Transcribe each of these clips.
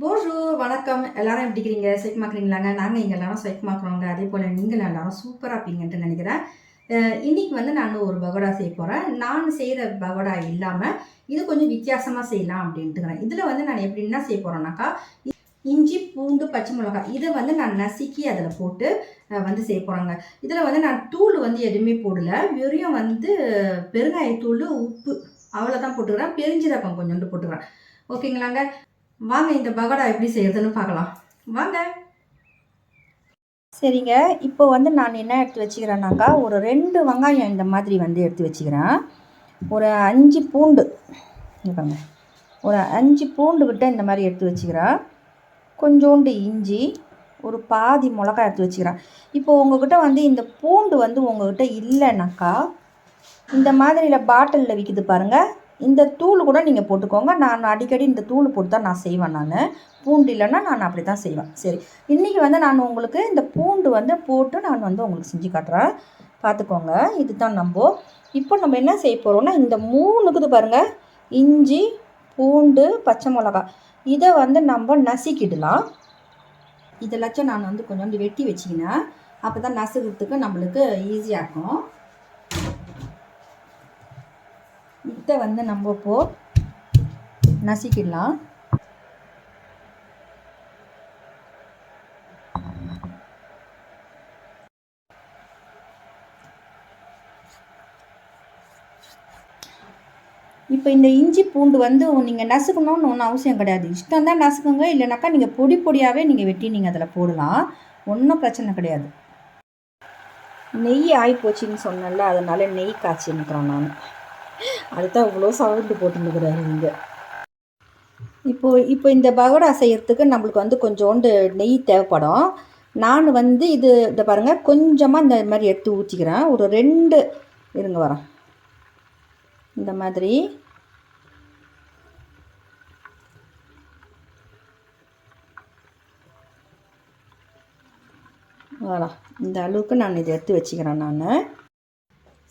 போஜோ வணக்கம். எல்லாரும் எப்படி இருக்கிறீங்க ஸ்வெக்மாக்குறீங்களாங்க நாங்கள் இங்கே எல்லாரும் ஸ்வெக்மாக்குறோங்க அதே போல் நீங்கள் எல்லாரும் சூப்பராக இருப்பீங்கன்ட்டு நினைக்கிறேன். இன்றைக்கி வந்து நான் ஒரு பகோடா செய்ய போகிறேன் நான் செய்கிற பகோடா இல்லாமல் இது கொஞ்சம் வித்தியாசமாக செய்யலாம் அப்படின்ட்டுக்கிறேன் இதில் வந்து நான் எப்படி என்ன செய்ய போகிறேன்னாக்கா இஞ்சி பூண்டு பச்சை மிளகாய் இதை வந்து நான் நசுக்கி அதில் போட்டு வந்து செய்ய போகிறாங்க இதில் வந்து நான் தூள் வந்து எதுவுமே போடல. வெறும் வந்து பெருங்காயத்தூள் உப்பு அவ்வளோதான் போட்டுக்கிறேன். பெருஞ்சீரகம் கொஞ்சோண்டு போட்டுக்கிறேன். ஓகேங்களாங்க? வாங்க இந்த பகோடா எப்படி செய்யறதுன்னு பார்க்கலாம். வாங்க. சரிங்க. இப்போ வந்து நான் என்ன எடுத்து வச்சுக்கிறேன்னாக்கா ஒரு ரெண்டு வெங்காயம் இந்த மாதிரி வந்து எடுத்து வச்சுக்கிறேன். ஒரு அஞ்சு பூண்டு இங்க ஒரு அஞ்சு பூண்டு விட்ட இந்த மாதிரி எடுத்து வச்சுக்கிறேன். கொஞ்சோண்டு இஞ்சி ஒரு பாதி மிளகா எடுத்து வச்சுக்கிறேன். இப்போ உங்ககிட்ட வந்து இந்த பூண்டு வந்து உங்ககிட்ட இல்லைனாக்கா இந்த மாதிரியில் பாட்டிலில் விற்கிது பாருங்கள் இந்த தூள் கூட நீங்கள் போட்டுக்கோங்க. நான் அடிக்கடி இந்த தூள் போட்டு தான் நான் செய்வேன் நான். பூண்டு இல்லைன்னா நான் அப்படி தான் செய்வேன். சரி இன்றைக்கி வந்து நான் உங்களுக்கு இந்த பூண்டு வந்து போட்டு நான் வந்து உங்களுக்கு செஞ்சு காட்டுறேன். பார்த்துக்கோங்க இதுதான் நம்ம. இப்போ நம்ம என்ன செய்ய போகிறோம்னா இந்த மூணுக்குது பாருங்கள் இஞ்சி பூண்டு பச்சை மிளகாய் இதை வந்து நம்ம நசுக்கிடலாம். இதெல்லாச்சும் நான் வந்து கொஞ்சோண்டு வெட்டி வச்சிக்கினேன். அப்போ தான் நசுக்கிறதுக்கு நம்மளுக்கு ஈஸியாக இருக்கும். இதை வந்து நம்ம இப்போ நசுக்கிடலாம். இப்போ இந்த இஞ்சி பூண்டு வந்து நீங்கள் நசுக்கணும்னு ஒன்றும் அவசியம் கிடையாது. இஷ்டம் தான் நசுக்குங்க இல்லைனாக்கா நீங்கள் பொடி பொடியாகவே நீங்கள் வெட்டி நீங்கள் அதில் போடலாம். ஒன்றும் பிரச்சனை கிடையாது. நெய் ஆகி போச்சுன்னு சொன்னேன்ல அதனால் நெய் காய்ச்சின்னுக்கிறேன் நான். அதுதான் இவ்வளோ சவுண்டு போட்டுன்னுக்குறாரு இங்கே. இப்போ இப்போ இந்த பகோடா செய்கிறதுக்கு நம்மளுக்கு வந்து கொஞ்சோண்டு நெய் தேவைப்படும். நான் வந்து இது இந்த பாருங்கள் கொஞ்சமாக இந்த மாதிரி எடுத்து ஊற்றிக்கிறேன் ஒரு ரெண்டு இருங்க வரேன் இந்த மாதிரி. வரா இந்த அளவுக்கு நான் இதை எடுத்து வச்சுக்கிறேன் நான்.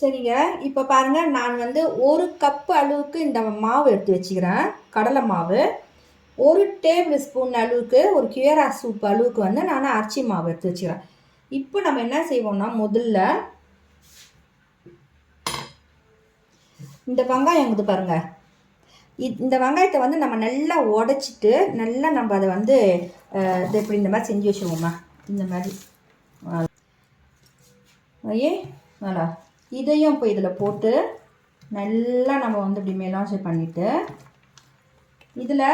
சரிங்க. இப்போ பாருங்கள் நான் வந்து ஒரு கப்பு அளவுக்கு இந்த மாவு எடுத்து வச்சுக்கிறேன். கடலை மாவு. ஒரு டேபிள் ஸ்பூன் அளவுக்கு ஒரு கியரா சூப் அளவுக்கு வந்து நான் அரிசி மாவு எடுத்து வச்சுக்கிறேன். இப்போ நம்ம என்ன செய்வோம்னா முதல்ல இந்த வெங்காயம் இது பாருங்கள் இந்த வெங்காயத்தை வந்து நம்ம நல்லா உடச்சிட்டு நல்லா நம்ம அதை வந்து இது இப்படி இந்த மாதிரி செஞ்சு வச்சுருவோம்மா இந்த மாதிரி. ஐயே நல்லா இதையும் இப்போ இதில் போட்டு நல்லா நம்ம வந்து இப்படி மேலாசை பண்ணிவிட்டு இதில்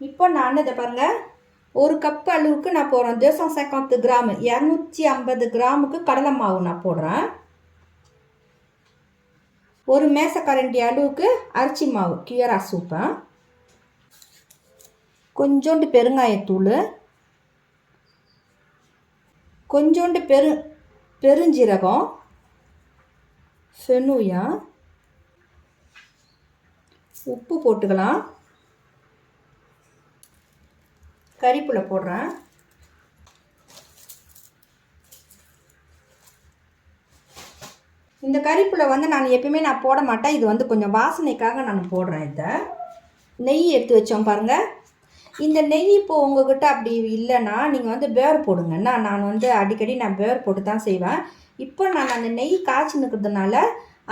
இப்போ நான் இதை பாருங்கள் ஒரு கப் அளவுக்கு நான் போடுறேன். தேசம் செக்கத்து கிராம் இரநூத்தி ஐம்பது கிராமுக்கு கடலை மாவு நான் போடுறேன். ஒரு மேசக்கரண்டி அளவுக்கு அரிசி மாவு கியரா சூப்பை கொஞ்சோண்டு பெருங்காயத்தூள். கொஞ்சோண்டு பெரு பெருஞ்சீரகம். ஃபெனுயா உப்பு போட்டுக்கலாம். கறிப்புல போடுறேன். இந்த கறிப்புல வந்து நான் எப்பயுமே நான் போட மாட்டேன். இது வந்து கொஞ்சம் வாசனைக்காக நான் போடுறேன் இதை. நெய் எடுத்து வச்சோம் பாருங்கள் இந்த நெய் இப்போ உங்ககிட்ட அப்படி இல்லைன்னா நீங்கள் வந்து பேர் போடுங்கன்னா நான் வந்து அடிக்கடி நான் பேர் போட்டு தான் செய்வேன். இப்போ நான் அந்த நெய் காய்ச்சி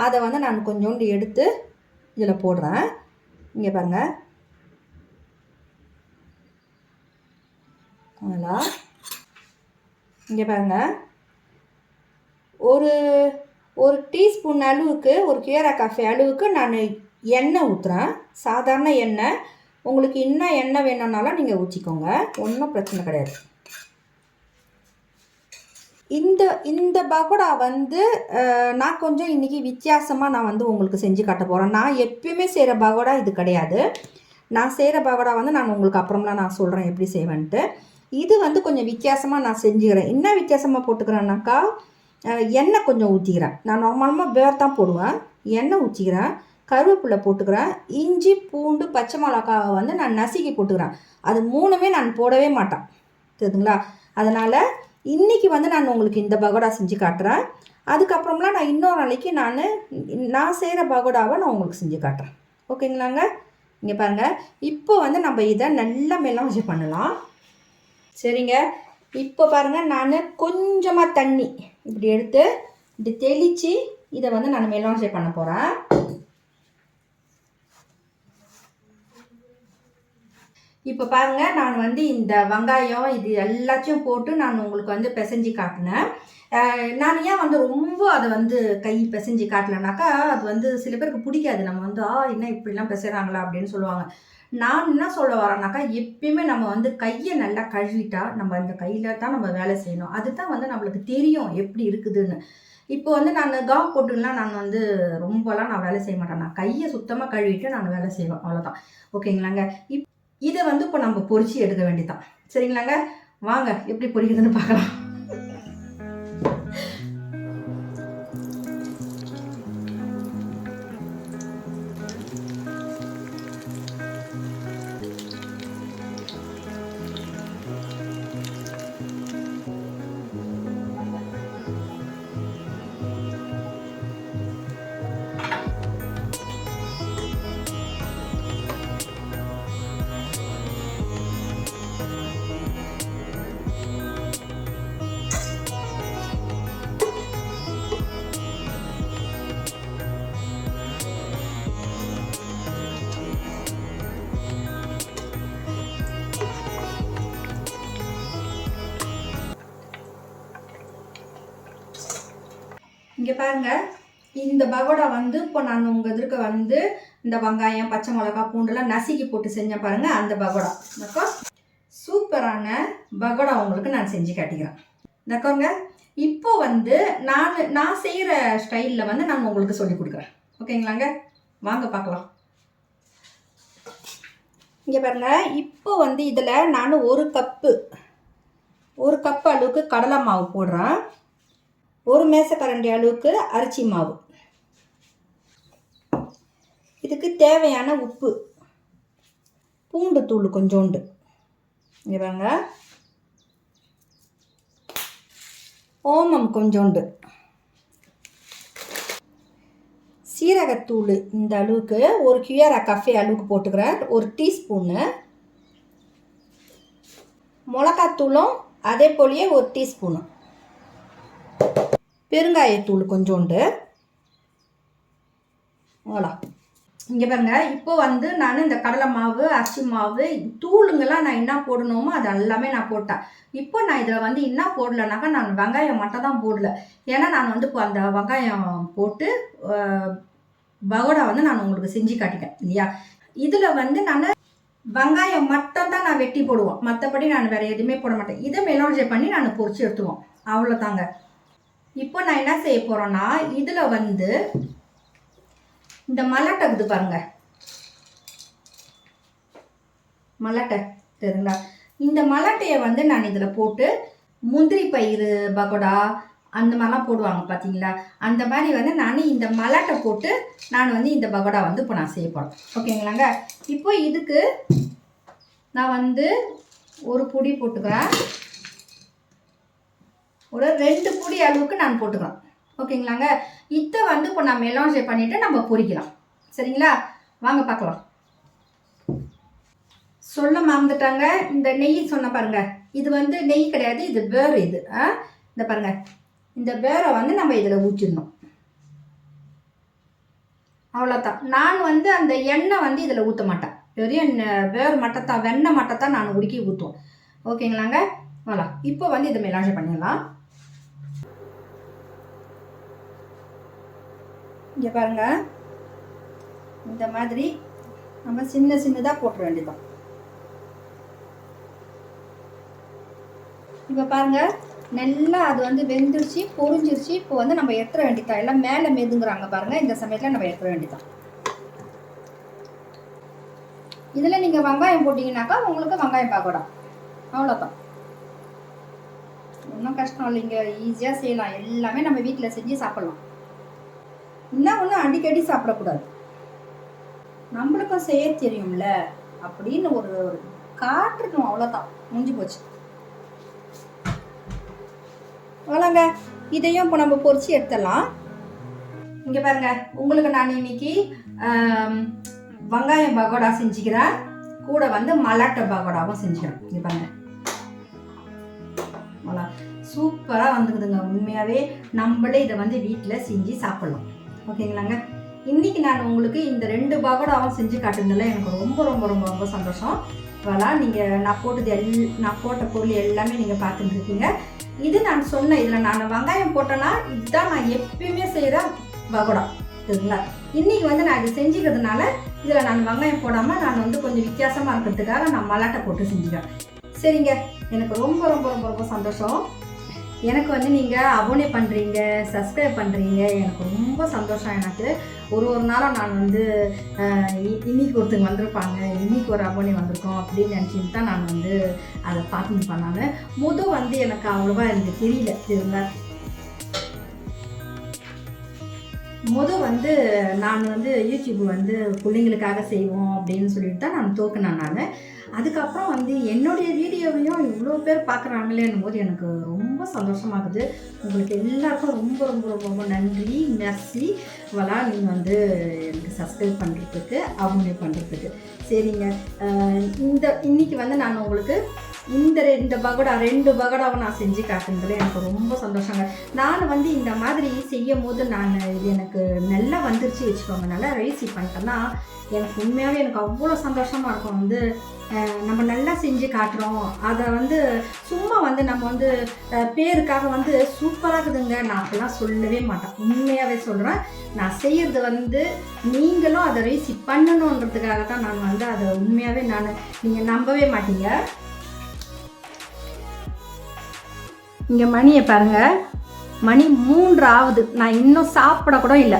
அதை வந்து நான் கொஞ்சோண்டு எடுத்து இதில் போடுறேன். இங்கே பாருங்கள் அதா இங்கே பாருங்க. ஒரு ஒரு டீஸ்பூன் அளவுக்கு ஒரு கீரை காஃபி அளவுக்கு நான் எண்ணெய் ஊற்றுறேன் சாதாரண எண்ணெய். உங்களுக்கு இன்னும் எண்ணெய் வேணும்னாலும் நீங்கள் ஊற்றிக்கோங்க ஒன்றும் பிரச்சனை கிடையாது. இந்த இந்த பகோடா வந்து நான் கொஞ்சம் இன்றைக்கி வித்தியாசமாக நான் வந்து உங்களுக்கு செஞ்சு காட்ட போகிறேன் நான் எப்பயுமே செய்கிற பகோடா இது கிடையாது. நான் செய்கிற பகோடா வந்து நான் உங்களுக்கு அப்புறம்லாம் நான் சொல்கிறேன் எப்படி செய்வேன்ட்டு. இது வந்து கொஞ்சம் வித்தியாசமாக நான் செஞ்சுக்கிறேன். என்ன வித்தியாசமாக போட்டுக்கிறேன்னாக்கா எண்ணெய் கொஞ்சம் ஊற்றிக்கிறேன் நான் நார்மலமாக பேர் தான் போடுவேன். எண்ணெய் ஊற்றிக்கிறேன் கருவேப்பிலை போட்டுக்கிறேன். இஞ்சி பூண்டு பச்சை மிளகாவை வந்து நான் நசுக்கி போட்டுக்கிறேன். அது மூணுமே நான் போடவே மாட்டேன். தெரியுதுங்களா? அதனால் இன்றைக்கி வந்து நான் உங்களுக்கு இந்த பகோடா செஞ்சு காட்டுறேன். அதுக்கப்புறம்லாம் நான் இன்னொரு நாளைக்கு நான் நான் செய்கிற பகோடாவை நான் உங்களுக்கு செஞ்சு காட்டுறேன். ஓகேங்களாங்க? இங்கே பாருங்கள் இப்போ வந்து நம்ம இதை நல்லா மெலாஞ்சி பண்ணலாம். சரிங்க. இப்போ பாருங்கள் நான் கொஞ்சமாக தண்ணி இப்படி எடுத்து இப்படி தெளித்து இதை வந்து நான் மெலாஞ்சி பண்ண போகிறேன் இப்போ பாருங்க நான் வந்து இந்த வெங்காயம் இது எல்லாத்தையும் போட்டு நான் உங்களுக்கு வந்து பிசைஞ்சு காட்டினேன். நான் ஏன் வந்து ரொம்ப அதை வந்து கை பிசைஞ்சு காட்டலனாக்கா அது வந்து சில பேருக்கு பிடிக்காது. நம்ம வந்து ஆ என்ன இப்படிலாம் பிசைறாங்களா? அப்படின்னு சொல்லுவாங்க. நான் என்ன சொல்ல வரேன்னாக்கா எப்பயுமே நம்ம வந்து கையை நல்லா கழுவிட்டா நம்ம அந்த கையில் தான் நம்ம வேலை செய்யணும். அதுதான் வந்து நம்மளுக்கு தெரியும் எப்படி இருக்குதுன்னு. இப்போ வந்து நான் காவ் போட்டுலாம் நான் வந்து ரொம்பலாம் நான் வேலை செய்ய மாட்டேன். நான் கையை சுத்தமாக கழுவிட்டு நான் வேலை செய்வேன். அவ்வளோதான் ஓகேங்களாங்க? இப் இதை வந்து இப்போ நம்ம பொறிச்சு எடுக்க வேண்டியதான் சரிங்களாங்க? வாங்க எப்படி பொறிக்கிறதுன்னு பார்க்கலாம். பாருங்க. இந்த பகோடா வந்து இப்போ நான் உங்கள் எதிர்க்க வந்து இந்த வெங்காயம் பச்சை மிளகா பூண்டெல்லாம் நசுக்கி போட்டு செஞ்சேன் பாருங்க அந்த பகோடா. d'accord? சூப்பரான பகோடா உங்களுக்கு நான் செஞ்சு காட்டிக்கிறேன். நக்கோங்க இப்போ வந்து நான் நான் செய்கிற ஸ்டைலில் வந்து நான் உங்களுக்கு சொல்லி கொடுக்குறேன். ஓகேங்களாங்க? வாங்க பார்க்கலாம். இங்கே பாருங்க இப்போ வந்து இதில் நான் ஒரு கப்பு ஒரு கப் அளவுக்கு கடலை மாவு போடுறேன். ஒரு மேசக்கரண்டி அளவுக்கு அரிசி மாவு. இதுக்கு தேவையான உப்பு. பூண்டு தூள் கொஞ்சோண்டு. இங்கே பாருங்க. ஓமம் கொஞ்சோண்டு. சீரகத்தூள் இந்த அளவுக்கு ஒரு கியூஆர் கஃபே அளவுக்கு போட்டுக்கிறேன். ஒரு டீஸ்பூனு. மிளகாத்தூளும் அதே போலயே ஒரு டீஸ்பூனு. பெருங்காயத்தூள் கொஞ்சோண்டு. அவ்வளோ இங்கே பாருங்க இப்போ வந்து நான் இந்த கடலை மாவு அரிசி மாவு தூளுங்கெல்லாம் நான் என்ன போடணுமோ அது எல்லாமே நான் போட்டேன். இப்போ நான் இதில் வந்து என்ன போடலனாக்கா நான் வெங்காயம் மட்டும் தான் போடல. ஏன்னா நான் வந்து இப்போ அந்த வெங்காயம் போட்டு பகோடா வந்து நான் உங்களுக்கு செஞ்சு காட்டிட்டேன் இல்லையா? இதில் வந்து நான் வெங்காயம் மட்டும் தான் நான் வெட்டி போடுவோம். மற்றபடி நான் வேறு எதுவுமே போட மாட்டேன். இதை மெலோஜை பண்ணி நான் பொறிச்சு எடுத்துவோம் அவ்வளோதாங்க. இப்போ நான் என்ன செய்ய போகிறேன்னா இதில் வந்து இந்த மலாட்டை இருக்குது பாருங்க. மலாட்டை தெரியுங்களா? இந்த மலாட்டையை வந்து நான் இதில் போட்டு முந்திரி பயிறு பகோடா அந்த மாதிரிலாம் போடுவாங்க பார்த்தீங்களா அந்த மாதிரி வந்து நான் இந்த மலாட்டை போட்டு நான் வந்து இந்த பகோடா வந்து இப்போ நான் செய்ய போகிறேன் ஓகேங்களாங்க? இப்போ இதுக்கு நான் வந்து ஒரு பொடி போட்டுக்கிறேன். ஒரு ரெண்டு பொடி அளவுக்கு நான் போட்டுக்கிறேன் ஓகேங்களாங்க? இதை வந்து இப்போ நான் மெலாஞ்சே பண்ணிவிட்டு நம்ம பொரிக்கலாம். சரிங்களா? வாங்க பார்க்கலாம். சொல்ல மறந்துட்டாங்க. இந்த நெய் சொன்ன பாருங்க. இது வந்து நெய் கிடையாது இது பேர் இது. ஆ? இந்த பாருங்க. இந்த பேரை வந்து நம்ம இதில் ஊற்றிடணும். அவ்வளோதான். நான் வந்து அந்த எண்ணெய் வந்து இதில் ஊற்ற மாட்டேன். வெறும் வேறு மட்டத்தான் வெண்ணெய் மட்டத்தான் நான் உருக்கி ஊற்றுவோம். ஓகேங்களாங்க? voilà இப்போ வந்து இதை மெலாஞ்சே பண்ணிடலாம். இங்கே பாருங்கள் இந்த மாதிரி நம்ம சின்ன சின்னதாக போட்டுற வேண்டியதான் இப்போ பாருங்கள் நல்லா அது வந்து வெந்துருச்சு பொறிஞ்சிருச்சு இப்போ வந்து நம்ம எடுத்துற வேண்டியதான் எல்லாம் மேலே மெதுங்கிறாங்க பாருங்கள் இந்த சமயத்தில் நம்ம எடுத்துற வேண்டியதான் இதில் நீங்கள் வெங்காயம் போட்டிங்கனாக்கா உங்களுக்கு வெங்காயம் பாக்கோடா. அவ்வளோதான் ஒன்றும் கஷ்டம் இல்லைங்க ஈஸியாக செய்யலாம். எல்லாமே நம்ம வீட்டில் செஞ்சு சாப்பிட்லாம். ஒன்றும் அடிக்கடி சாப்பிடக்கூடாது. நம்மளுக்கும் செய்ய தெரியும்ல அப்படின்னு ஒரு ஒரு காட்டுறணும் அவ்வளோதான் முடிஞ்சு போச்சு. அவ்வளோங்க இதையும் இப்போ நம்ம பொறிச்சு எடுத்துடலாம். இங்கே பாருங்க உங்களுக்கு நான் இன்னைக்கு வெங்காயம் பகோடா செஞ்சுக்கிறேன். கூட வந்து மலாட்டை பகோடாவும் செஞ்சுக்கிறேன். இங்கே பாருங்க. சூப்பராக வந்துக்குதுங்க உண்மையாகவே நம்மளே இதை வந்து வீட்டில் செஞ்சு சாப்பிட்லாம். ஓகேங்களாங்க? இன்னைக்கு நான் உங்களுக்கு இந்த ரெண்டு பகோடாவும் செஞ்சு காட்டுனதுல எனக்கு ரொம்ப ரொம்ப ரொம்ப ரொம்ப சந்தோஷம். வலா நீங்கள் நான் போட்டது எல் நான் போட்ட பொருள் எல்லாமே நீங்கள் பார்த்துட்டு இருக்கீங்க. இது நான் சொன்ன இதில் நான் வெங்காயம் போட்டேன்னா இதுதான் நான் எப்பயுமே செய்கிற பகோடா. சரிங்களா? இன்றைக்கி வந்து நான் இது செஞ்சுக்கிறதுனால இதில் நான் வெங்காயம் போடாமல் நான் வந்து கொஞ்சம் வித்தியாசமாக இருக்கிறதுக்காக நான் மலாட்டை போட்டு செஞ்சுக்கிறேன். சரிங்க. எனக்கு ரொம்ப ரொம்ப ரொம்ப ரொம்ப சந்தோஷம். எனக்கு வந்து நீங்கள் அபோனே பண்ணுறீங்க சப்ஸ்கிரைப் பண்ணுறீங்க எனக்கு ரொம்ப சந்தோஷம். எனக்கு ஒரு ஒரு நாளும் நான் வந்து இ- இன்னைக்கு ஒருத்தங்க வந்திருப்பாங்க. இன்னைக்கு ஒரு அபோனே வந்திருக்கோம் அப்படின்னு நினச்சிட்டு தான் நான் வந்து அதை பார்த்துட்டு பண்ணாங்க முதல் வந்து எனக்கு அவ்வளோவா எனக்கு தெரியல. இருந்தால் முதல் வந்து நான் வந்து யூடியூப் வந்து பிள்ளைங்களுக்காக செய்வோம் அப்படின்னு சொல்லிட்டு தான் நான் தோக்குனேன் நான். அதுக்கப்புறம் வந்து என்னுடைய வீடியோவையும் இவ்வளோ பேர் பார்க்குறாங்களேன்னும் போது எனக்கு ரொம்ப சந்தோஷமாகுது. உங்களுக்கு எல்லாருக்கும் ரொம்ப ரொம்ப ரொம்ப ரொம்ப நன்றி. மெர்சி வலா நீங்கள் வந்து எனக்கு சப்ஸ்கிரைப் பண்ணுறதுக்கு அவங்க பண்ணுறதுக்கு சரிங்க. இந்த இன்னைக்கு வந்து நான் உங்களுக்கு இந்த ரெண்டு பகோடா ரெண்டு பகோடாவும் நான் செஞ்சு காட்டுனதுல எனக்கு ரொம்ப சந்தோஷங்க. நான் வந்து இந்த மாதிரி செய்யும் போது நான் இது எனக்கு நல்லா வந்துருச்சு வச்சுக்கோங்க. நல்லா ரைசி பண்ணிட்டேன்னா எனக்கு உண்மையாகவே எனக்கு அவ்வளோ சந்தோஷமாக இருக்கும். வந்து நம்ம நல்லா செஞ்சு காட்டுறோம். அதை வந்து சும்மா வந்து நம்ம வந்து பேருக்காக வந்து சூப்பராக இருக்குதுங்க. நான் அப்படிலாம் சொல்லவே மாட்டேன். உண்மையாகவே சொல்கிறேன் நான் செய்கிறது வந்து நீங்களும் அதை ரைசி பண்ணணுன்றதுக்காக தான் நான் வந்து அதை உண்மையாகவே நான் நீங்கள் நம்பவே மாட்டீங்க. இங்கே மணியை பாருங்க. மணி மூன்று ஆகுது நான் இன்னும் சாப்பிட கூட இல்லை.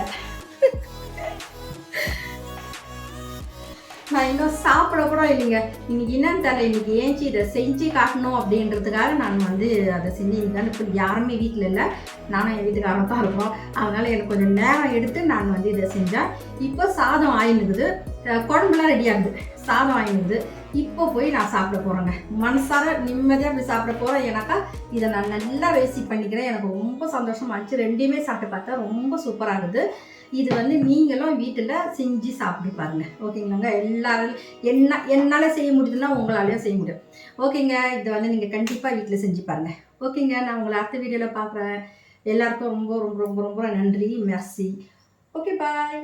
நான் இன்னும் சாப்பிட கூட இல்லைங்க. இன்னைக்கு என்னன்னு தெரியல. இன்னைக்கு ஏஞ்சி இதை செஞ்சு காட்டணும் அப்படின்றதுக்காக நான் வந்து அதை செஞ்சு இன்னைக்கு இப்போ யாருமே வீட்டில் இல்லை. நானும் என் வீட்டுக்காரன் தான் இருக்கோம். அதனால எனக்கு கொஞ்சம் நேரம் எடுத்து நான் வந்து இதை செஞ்சேன். இப்போ சாதம் ஆயினுக்குது. குழம்புலாம் ரெடி ஆகுது. சாதம் ஆயினுக்குது. இப்போ போய் நான் சாப்பிட போகிறேங்க மனசார நிம்மதியாக போய் சாப்பிட போகிறேன் ஏன்னாக்கா இதை நான் நல்லா வேசி பண்ணிக்கிறேன். எனக்கு ரொம்ப சந்தோஷமா இருந்துச்சு. ரெண்டையுமே சாப்பிட்டு பார்த்தா ரொம்ப சூப்பராக இருக்குது இது வந்து நீங்களும் வீட்டில் செஞ்சு சாப்பிட்டு பாருங்க. ஓகேங்களாங்க? எல்லாரும் என்ன என்னால் செய்ய முடியுதுன்னா உங்களாலையும் செய்ய முடியும். ஓகேங்க இதை வந்து நீங்கள் கண்டிப்பாக வீட்டில் செஞ்சு பாருங்க. ஓகேங்க நான் உங்களை அடுத்த வீடியோவில் பார்க்குறேன் எல்லாருக்கும் ரொம்ப ரொம்ப ரொம்ப ரொம்ப நன்றி. Mercy okay bye